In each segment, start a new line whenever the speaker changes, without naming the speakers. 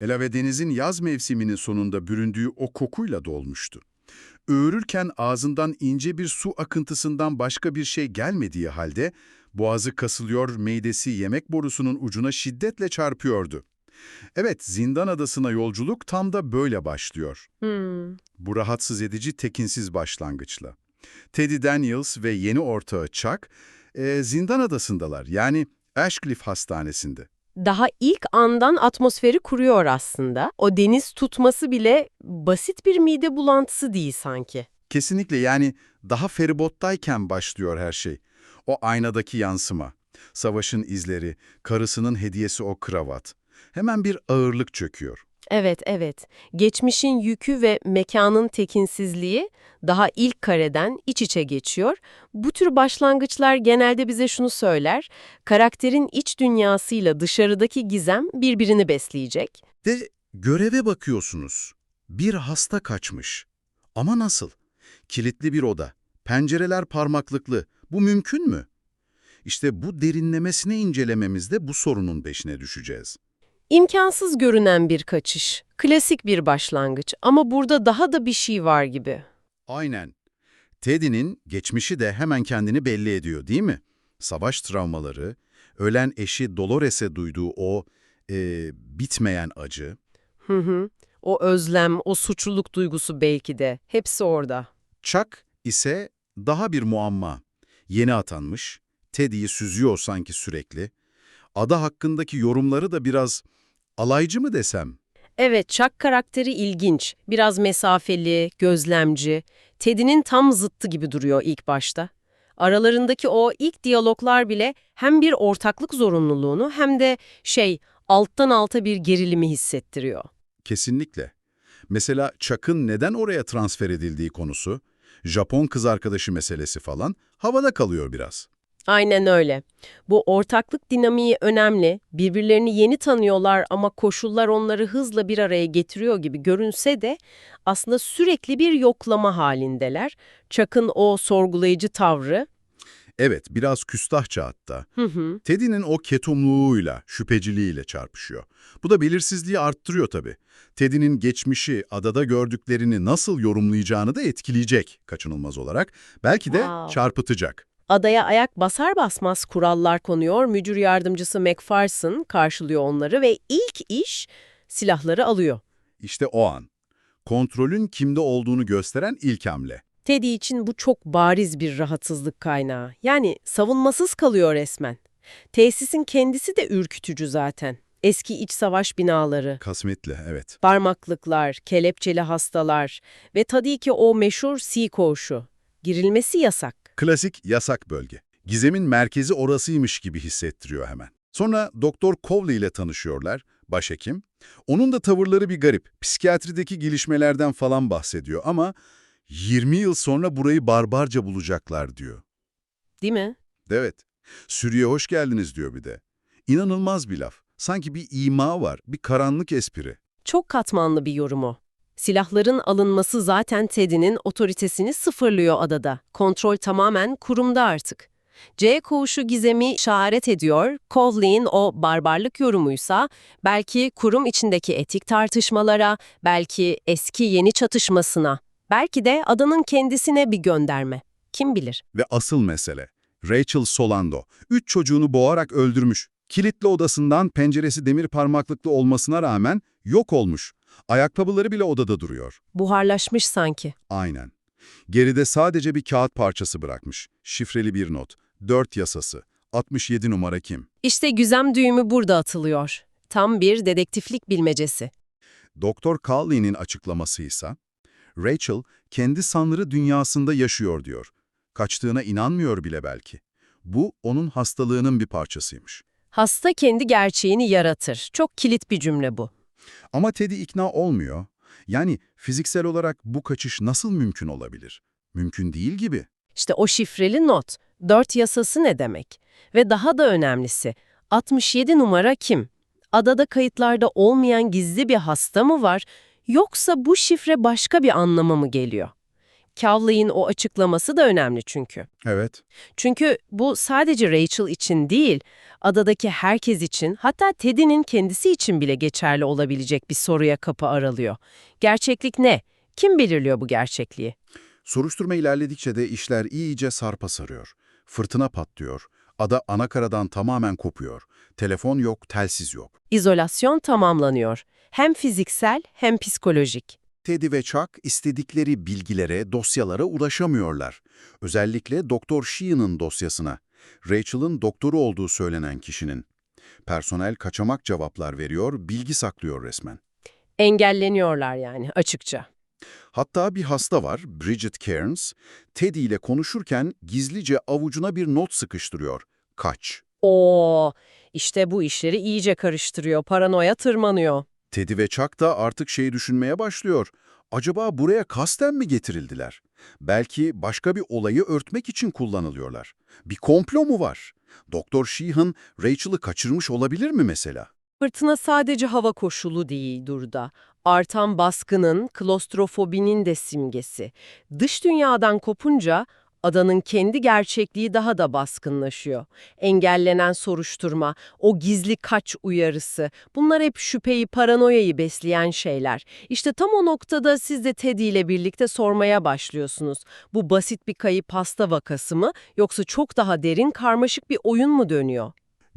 Ela ve Deniz'in yaz mevsiminin sonunda büründüğü o kokuyla dolmuştu. Öğürürken ağzından ince bir su akıntısından başka bir şey gelmediği halde boğazı kasılıyor, midesi yemek borusunun ucuna şiddetle çarpıyordu. Evet, zindan adasına yolculuk tam da böyle başlıyor.
Hmm.
Bu rahatsız edici tekinsiz başlangıçla. Teddy Daniels ve yeni ortağı Chuck, e, zindan adasındalar yani Ashcliffe Hastanesi'nde.
Daha ilk andan atmosferi kuruyor aslında. O deniz tutması bile basit bir mide bulantısı değil sanki.
Kesinlikle yani daha feribottayken başlıyor her şey. O aynadaki yansıma, savaşın izleri, karısının hediyesi o kravat. Hemen bir ağırlık çöküyor.
Evet, evet. Geçmişin yükü ve mekanın tekinsizliği daha ilk kareden iç içe geçiyor. Bu tür başlangıçlar genelde bize şunu söyler. Karakterin iç dünyasıyla dışarıdaki gizem birbirini besleyecek.
Ve göreve bakıyorsunuz. Bir hasta kaçmış. Ama nasıl? Kilitli bir oda, pencereler parmaklıklı. Bu mümkün mü? İşte bu derinlemesine incelememizde bu sorunun peşine düşeceğiz.
İmkansız görünen bir kaçış. Klasik bir başlangıç ama burada daha da bir şey var gibi.
Aynen. Teddy'nin geçmişi de hemen kendini belli ediyor değil mi? Savaş travmaları, ölen eşi Dolores'e duyduğu o e, bitmeyen acı.
Hı hı. O özlem, o suçluluk duygusu belki de. Hepsi orada.
Chuck ise daha bir muamma. Yeni atanmış, Teddy'yi süzüyor sanki sürekli. Ada hakkındaki yorumları da biraz alaycı mı desem?
Evet, Chuck karakteri ilginç. Biraz mesafeli, gözlemci. Teddy'nin tam zıttı gibi duruyor ilk başta. Aralarındaki o ilk diyaloglar bile hem bir ortaklık zorunluluğunu hem de şey, alttan alta bir gerilimi hissettiriyor.
Kesinlikle. Mesela Chuck'ın neden oraya transfer edildiği konusu, Japon kız arkadaşı meselesi falan havada kalıyor biraz.
Aynen öyle. Bu ortaklık dinamiği önemli. Birbirlerini yeni tanıyorlar ama koşullar onları hızla bir araya getiriyor gibi görünse de aslında sürekli bir yoklama halindeler. Chuck'ın o sorgulayıcı tavrı.
Evet, biraz küstahça hatta. Teddy'nin o ketumluğuyla, şüpheciliğiyle çarpışıyor. Bu da belirsizliği arttırıyor tabii. Teddy'nin geçmişi, adada gördüklerini nasıl yorumlayacağını da etkileyecek kaçınılmaz olarak. Belki de
Wow.
çarpıtacak.
Adaya ayak basar basmaz kurallar konuyor. Müdür yardımcısı McPherson karşılıyor onları ve ilk iş silahları alıyor.
İşte o an. Kontrolün kimde olduğunu gösteren ilk hamle.
Teddy için bu çok bariz bir rahatsızlık kaynağı. Yani savunmasız kalıyor resmen. Tesisin kendisi de ürkütücü zaten. Eski iç savaş binaları,
Kasmetli, evet.
parmaklıklar, kelepçeli hastalar ve tabii ki o meşhur sea koğuşu. Girilmesi yasak.
Klasik yasak bölge. Gizemin merkezi orasıymış gibi hissettiriyor hemen. Sonra Doktor Cowley ile tanışıyorlar, başhekim. Onun da tavırları bir garip. Psikiyatrideki gelişmelerden falan bahsediyor ama 20 yıl sonra burayı barbarca bulacaklar diyor.
Değil mi?
Evet. Sürüye hoş geldiniz diyor bir de. İnanılmaz bir laf. Sanki bir ima var, bir karanlık espri.
Çok katmanlı bir yorum o. Silahların alınması zaten Teddy'nin otoritesini sıfırlıyor adada. Kontrol tamamen kurumda artık. C koğuşu gizemi işaret ediyor, Cowley'in o barbarlık yorumuysa belki kurum içindeki etik tartışmalara, belki eski yeni çatışmasına, belki de adanın kendisine bir gönderme. Kim bilir?
Ve asıl mesele, Rachel Solando, üç çocuğunu boğarak öldürmüş. Kilitli odasından penceresi demir parmaklıklı olmasına rağmen yok olmuş. Ayakkabıları bile odada duruyor.
Buharlaşmış sanki.
Aynen. Geride sadece bir kağıt parçası bırakmış. Şifreli bir not. 4 yasası. 67 numara kim?
İşte güzem düğümü burada atılıyor. Tam bir dedektiflik bilmecesi.
Doktor Cowley'nin açıklaması ise, Rachel kendi sanrı dünyasında yaşıyor diyor. Kaçtığına inanmıyor bile belki. Bu onun hastalığının bir parçasıymış.
Hasta kendi gerçeğini yaratır. Çok kilit bir cümle bu.
Ama Teddy ikna olmuyor. Yani fiziksel olarak bu kaçış nasıl mümkün olabilir? Mümkün değil gibi.
İşte o şifreli not. Dört yasası ne demek? Ve daha da önemlisi, 67 numara kim? Adada kayıtlarda olmayan gizli bir hasta mı var? Yoksa bu şifre başka bir anlama mı geliyor? Cowley'in o açıklaması da önemli çünkü.
Evet.
Çünkü bu sadece Rachel için değil, adadaki herkes için, hatta Teddy'nin kendisi için bile geçerli olabilecek bir soruya kapı aralıyor. Gerçeklik ne? Kim belirliyor bu gerçekliği?
Soruşturma ilerledikçe de işler iyice sarpa sarıyor. Fırtına patlıyor. Ada anakaradan tamamen kopuyor. Telefon yok, telsiz yok.
İzolasyon tamamlanıyor. Hem fiziksel hem psikolojik.
Teddy ve Chuck istedikleri bilgilere, dosyalara ulaşamıyorlar. Özellikle Doktor Sheehan'ın dosyasına. Rachel'ın doktoru olduğu söylenen kişinin. Personel kaçamak cevaplar veriyor, bilgi saklıyor resmen.
Engelleniyorlar yani açıkça.
Hatta bir hasta var, Bridget Cairns, Teddy ile konuşurken gizlice avucuna bir not sıkıştırıyor. Kaç.
Oo, işte bu işleri iyice karıştırıyor, paranoya tırmanıyor.
Teddy ve Chuck da artık şeyi düşünmeye başlıyor. Acaba buraya kasten mi getirildiler? Belki başka bir olayı örtmek için kullanılıyorlar. Bir komplo mu var? Doktor Sheehan, Rachel'ı kaçırmış olabilir mi mesela?
Fırtına sadece hava koşulu değil Durda. Artan baskının, klostrofobinin de simgesi. Dış dünyadan kopunca adanın kendi gerçekliği daha da baskınlaşıyor. Engellenen soruşturma, o gizli kaç uyarısı, bunlar hep şüpheyi, paranoyayı besleyen şeyler. İşte tam o noktada siz de Teddy ile birlikte sormaya başlıyorsunuz. Bu basit bir kayıp hasta vakası mı yoksa çok daha derin, karmaşık bir oyun mu dönüyor?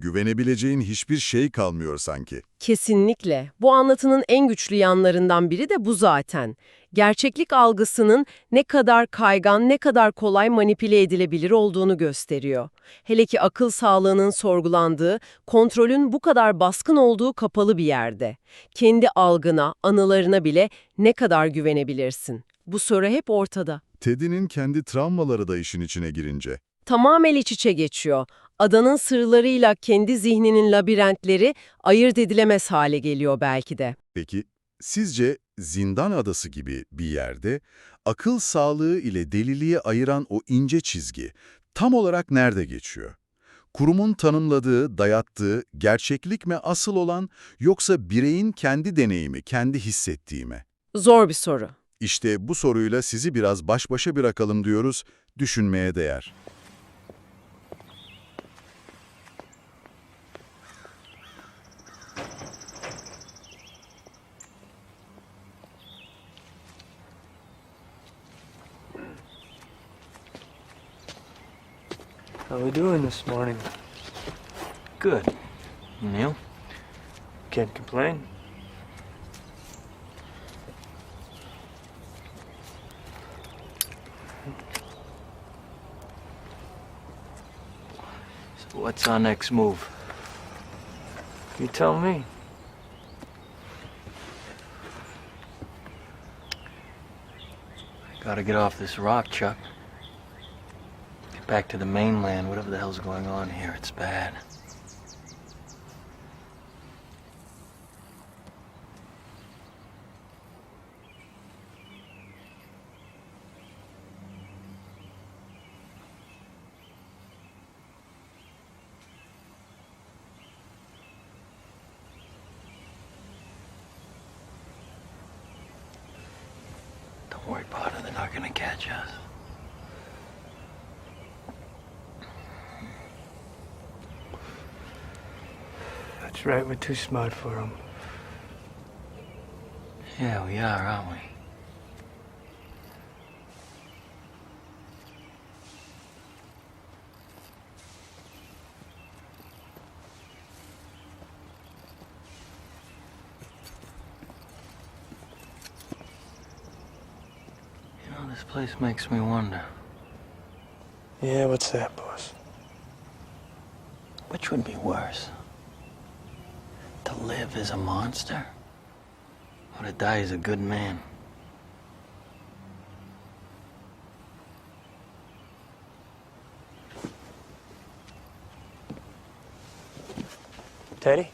Güvenebileceğin hiçbir şey kalmıyor sanki.
Kesinlikle. Bu anlatının en güçlü yanlarından biri de bu zaten. Gerçeklik algısının ne kadar kaygan, ne kadar kolay manipüle edilebilir olduğunu gösteriyor. Hele ki akıl sağlığının sorgulandığı, kontrolün bu kadar baskın olduğu kapalı bir yerde. Kendi algına, anılarına bile ne kadar güvenebilirsin? Bu soru hep ortada.
Teddy'nin kendi travmaları da işin içine girince.
Tamamen iç içe geçiyor. Adanın sırlarıyla kendi zihninin labirentleri ayırt edilemez hale geliyor belki de.
Peki, sizce zindan adası gibi bir yerde akıl sağlığı ile deliliği ayıran o ince çizgi tam olarak nerede geçiyor? Kurumun tanımladığı, dayattığı gerçeklik mi asıl olan yoksa bireyin kendi deneyimi, kendi hissettiği mi?
Zor bir soru.
İşte bu soruyla sizi biraz baş başa bırakalım diyoruz, düşünmeye değer.
How we doing this morning?
Good. Neil?
Can't complain.
So what's our next move?
You tell me.
Gotta get off this rock, Chuck. Back to the mainland, whatever the hell's going on here, it's bad. Don't worry it, they're not gonna catch us.
That's right, we're too smart for them.
Yeah, we are, aren't we? You know, this place makes me wonder.
Yeah, what's that, boss?
Which would be worse? To live as a monster? Or to die as a good man?
Teddy?